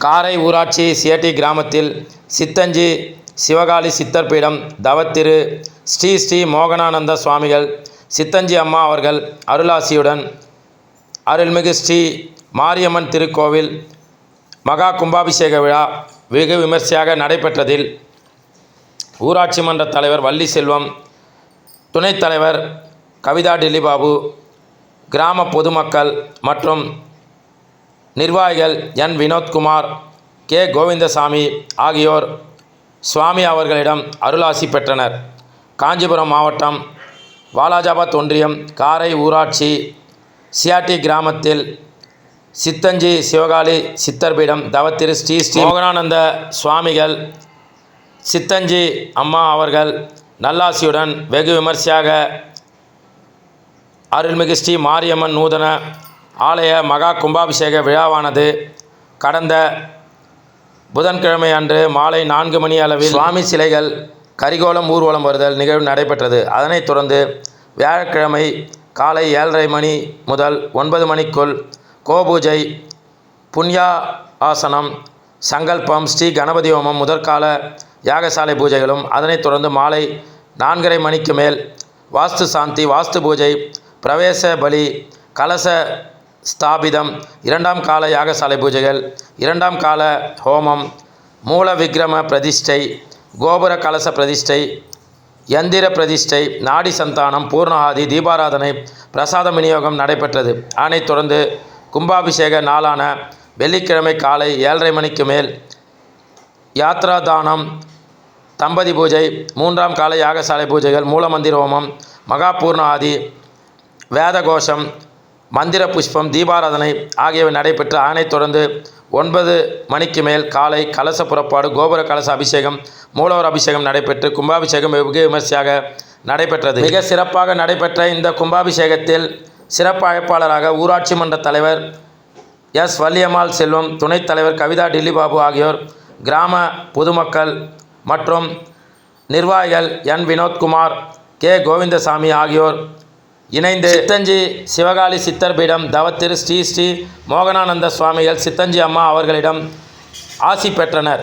காரை ஊராட்சி சியட்டி கிராமத்தில் சித்தஞ்சி சிவகாளி சித்தர் பீடம் தவத்திரு ஸ்ரீ ஸ்ரீ மோகனானந்த சுவாமிகள் சித்தஞ்சி அம்மா அவர்கள் அருளாசியுடன் அருள்மிகு ஸ்ரீ மாரியம்மன் திருக்கோவில் மகா கும்பாபிஷேக விழா வெகு விமர்சையாக நடைபெற்றதில் ஊராட்சி மன்ற தலைவர் வள்ளி செல்வம் துணைத் தலைவர் கவிதா டில்லிபாபு கிராம பொதுமக்கள் மற்றும் நிர்வாகிகள் என் வினோத்குமார் கே. கோவிந்தசாமி ஆகியோர் சுவாமி அவர்களிடம் அருளாசி பெற்றனர். காஞ்சிபுரம் மாவட்டம் வாலாஜாபாத் ஒன்றியம் காரை ஊராட்சி சியாட்டி கிராமத்தில் சித்தஞ்சி சிவகாளி சித்தர்பீடம் தவத்திரு ஸ்ரீ ஸ்ரீ மோகனானந்த சுவாமிகள் சித்தஞ்சி அம்மா அவர்கள் நல்லாசியுடன் வெகு விமர்சையாக அருள்மிகு ஸ்ரீ மாரியம்மன் நூதன ஆலய மகா கும்பாபிஷேக விழாவானது கடந்த புதன்கிழமை அன்று மாலை நான்கு மணி அளவில் சுவாமி சிலைகள் கரிகோலம் ஊர்வலம் வருதல் நிகழ்வு நடைபெற்றது. அதனைத் தொடர்ந்து வியாழக்கிழமை காலை ஏழரை மணி முதல் ஒன்பது மணிக்குள் கோபூஜை புண்ணியா ஆசனம் சங்கல்பம் ஸ்ரீ கணபதி ஹோமம் முதற்கால யாகசாலை பூஜைகளும் அதனைத் தொடர்ந்து மாலை நான்கரை மணிக்கு மேல் வாஸ்து சாந்தி வாஸ்து பூஜை பிரவேச பலி கலச ஸ்தாபிதம் இரண்டாம் கால யாகசாலை பூஜைகள் இரண்டாம் கால ஹோமம் மூல விக்ரம பிரதிஷ்டை கோபுர கலச பிரதிஷ்டை யந்திர பிரதிஷ்டை நாடி சந்தானம் பூர்ணாதி தீபாராதனை பிரசாதம் விநியோகம் நடைபெற்றது. ஆனை தொடர்ந்து கும்பாபிஷேக நாளான வெள்ளிக்கிழமை காலை ஏழரை மணிக்கு மேல் யாத்ரா தானம் தம்பதி பூஜை மூன்றாம் கால யாகசாலை பூஜைகள் மூலமந்திர ஹோமம் மகாபூர்ணாதி வேதகோஷம் ஆதி மந்திர புஷ்பம் தீபாராதனை ஆகியவை நடைபெற்ற ஆணை தொடர்ந்து ஒன்பது மணிக்கு மேல் காலை கலச புறப்பாடு கோபுர கலச அபிஷேகம் மூலவர் அபிஷேகம் நடைபெற்று கும்பாபிஷேகம் வெகு விமர்சையாக நடைபெற்றது. மிக சிறப்பாக நடைபெற்ற இந்த கும்பாபிஷேகத்தில் சிறப்பு அழைப்பாளராக ஊராட்சி மன்ற தலைவர் எஸ். வள்ளியம்மாள் செல்வம் துணைத் தலைவர் கவிதா டில்லிபாபு ஆகியோர் கிராம பொதுமக்கள் மற்றும் நிர்வாகிகள் என். வினோத்குமார் கே. கோவிந்தசாமி ஆகியோர் இணைந்து சித்தஞ்சி சிவகாளி சித்தர் பீடம் தவத்திரு ஸ்ரீ ஸ்ரீ மோகனானந்த சுவாமிகள் சித்தஞ்சி அம்மா அவர்களிடம் ஆசி பெற்றனர்.